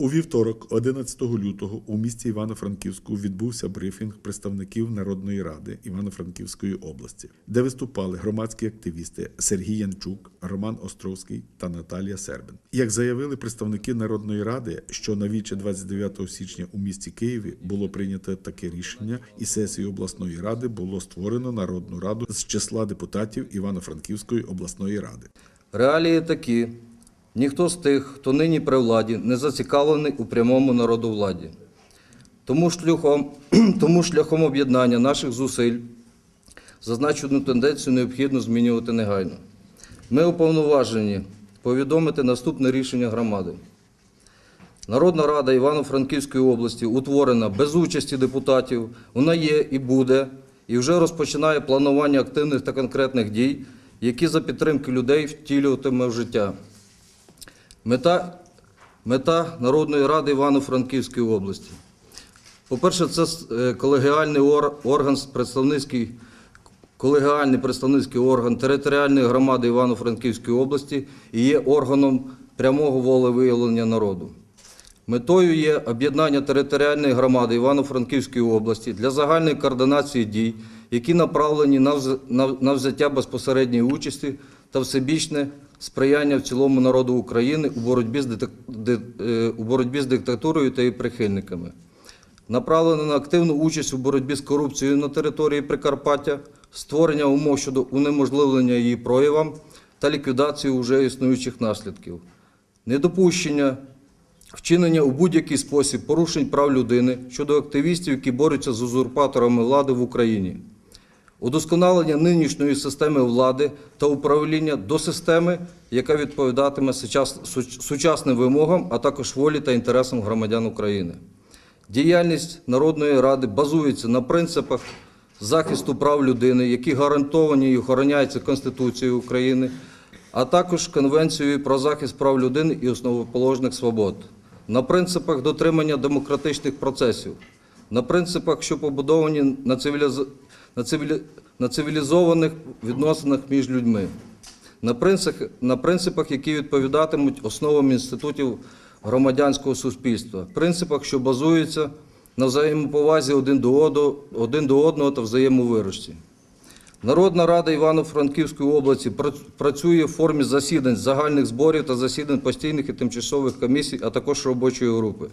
У вівторок, 11 лютого, у місті Івано-Франківську відбувся брифінг представників Народної ради Івано-Франківської області, де виступали громадські активісти Сергій Янчук, Роман Островський та Наталія Сербин. Як заявили представники Народної ради, що на віче 29 січня у місті Києві було прийнято таке рішення, і сесією обласної ради було створено Народну раду з числа депутатів Івано-Франківської обласної ради. Реалії такі. Ніхто з тих, хто нині при владі, не зацікавлений у прямому народовладді. Тому шляхом, тому шляхом об'єднання наших зусиль зазначену тенденцію необхідно змінювати негайно. Ми уповноважені повідомити наступне рішення громади. Народна рада Івано-Франківської області утворена без участі депутатів. Вона є і буде, і вже розпочинає планування активних та конкретних дій, які за підтримки людей втілюватиме в життя. Мета, мета Народної ради Івано-Франківської області. По-перше, це е, колегіальний орган, представницький, колегіальний представницький орган територіальної громади Івано-Франківської області і є органом прямого волевиявлення народу. Метою є об'єднання територіальної громади Івано-Франківської області для загальної координації дій, які направлені на вз- на- на взяття безпосередньої участі та всебічне сприяння в цілому народу України у боротьбі з, дитак- е, у боротьбі з диктатурою та її прихильниками. Направлено на активну участь у боротьбі з корупцією на території Прикарпаття, створення умов щодо унеможливлення її проявам та ліквідацію вже існуючих наслідків, недопущення вчинення у будь-який спосіб порушень прав людини щодо активістів, які борються з узурпаторами влади в Україні, удосконалення нинішньої системи влади та управління до системи, яка відповідатиме сучасним вимогам, а також волі та інтересам громадян України. Діяльність Народної ради базується на принципах захисту прав людини, які гарантовані і охороняються Конституцією України, а також Конвенцією про захист прав людини і основоположних свобод, на принципах дотримання демократичних процесів, на принципах, що побудовані на, цивіліз... на, цивілізованих відносинах між людьми на принципах, які відповідатимуть основам інститутів громадянського суспільства, принципах, що базуються на взаємоповазі один до одного, та взаємовиручці. Народна рада Івано-Франківської області працює в формі засідань, загальних зборів та засідань постійних і тимчасових комісій, а також робочої групи.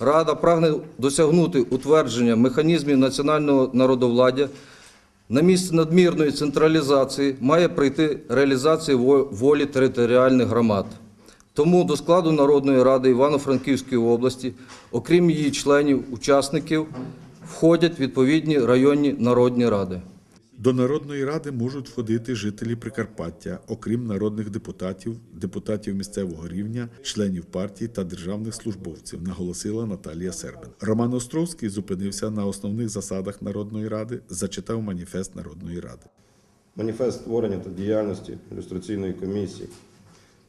Рада прагне досягнути утвердження механізмів національного народовладдя на місце надмірної централізації має прийти реалізація волі територіальних громад. Тому до складу Народної ради Івано-Франківської області, окрім її членів, учасників, входять відповідні районні народні ради. До Народної ради можуть входити жителі Прикарпаття, окрім народних депутатів, депутатів місцевого рівня, членів партії та державних службовців, наголосила Наталія Сербин. Роман Островський зупинився на основних засадах Народної ради, зачитав маніфест Народної ради. Маніфест створення та діяльності ілюстраційної комісії.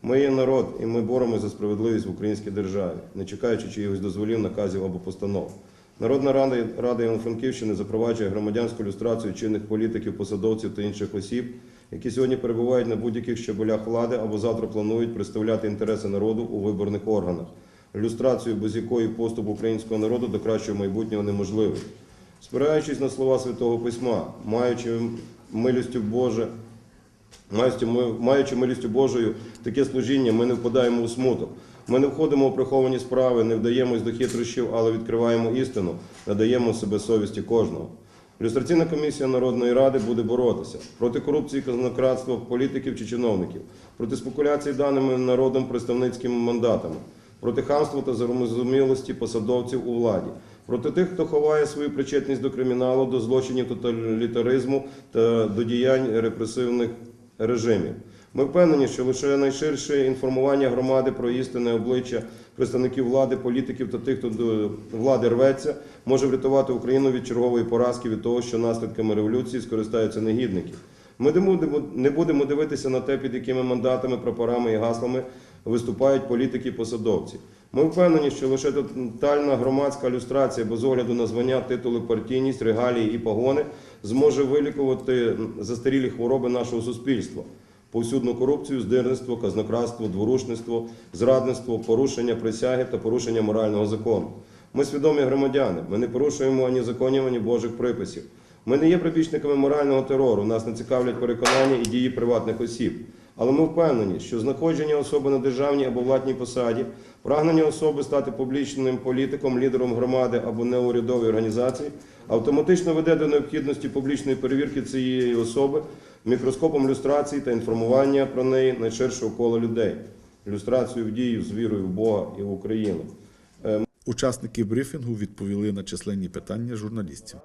Ми є народ, і ми боремося за справедливість в українській державі, не чекаючи чиїхось дозволів, наказів або постанов. Народна рада, рада Івано-Франківщини запроваджує громадянську люстрацію чинних політиків, посадовців та інших осіб, які сьогодні перебувають на будь-яких щабелях влади або завтра планують представляти інтереси народу у виборних органах. Люстрацію, без якої поступ українського народу до кращого майбутнього неможливий. Спираючись на слова Святого Письма, маючи милістю Боже, маючи маючи милістю Божою таке служіння, ми не впадаємо у смуток. Ми не входимо у приховані справи, не вдаємось до хитрощів, але відкриваємо істину, надаємо себе совісті кожного. Люстраційна комісія Народної ради буде боротися проти корупції, казнократства, політиків чи чиновників, проти спекуляцій даними народом представницькими мандатами, проти хамства та зарозумілості посадовців у владі, проти тих, хто ховає свою причетність до криміналу, до злочинів тоталітаризму та до діянь репресивних режимів. Ми впевнені, що лише найширше інформування громади про істинне обличчя представників влади, політиків та тих, хто до влади рветься, може врятувати Україну від чергової поразки від того, що наслідками революції скористаються негідники. Ми не будемо дивитися на те, під якими мандатами, прапорами і гаслами виступають політики і посадовці. Ми впевнені, що лише тотальна громадська люстрація без огляду на звання, титули, партійність, регалії і погони зможе вилікувати застарілі хвороби нашого суспільства. повсюдну корупцію, здирництво, казнократство, дворушництво, зрадництво, порушення присяги та порушення морального закону. Ми свідомі громадяни, ми не порушуємо ані законів, ані Божих приписів. Ми не є прибічниками морального терору, нас не цікавлять переконання і дії приватних осіб. Але ми впевнені, що знаходження особи на державній або владній посаді, прагнення особи стати публічним політиком, лідером громади або неурядової організації автоматично веде до необхідності публічної перевірки цієї особи мікроскопом люстрації та інформування про неї найширшого кола людей. Люстрацію в дію з вірою в Бога і в Україну. Учасники брифінгу відповіли на численні питання журналістів.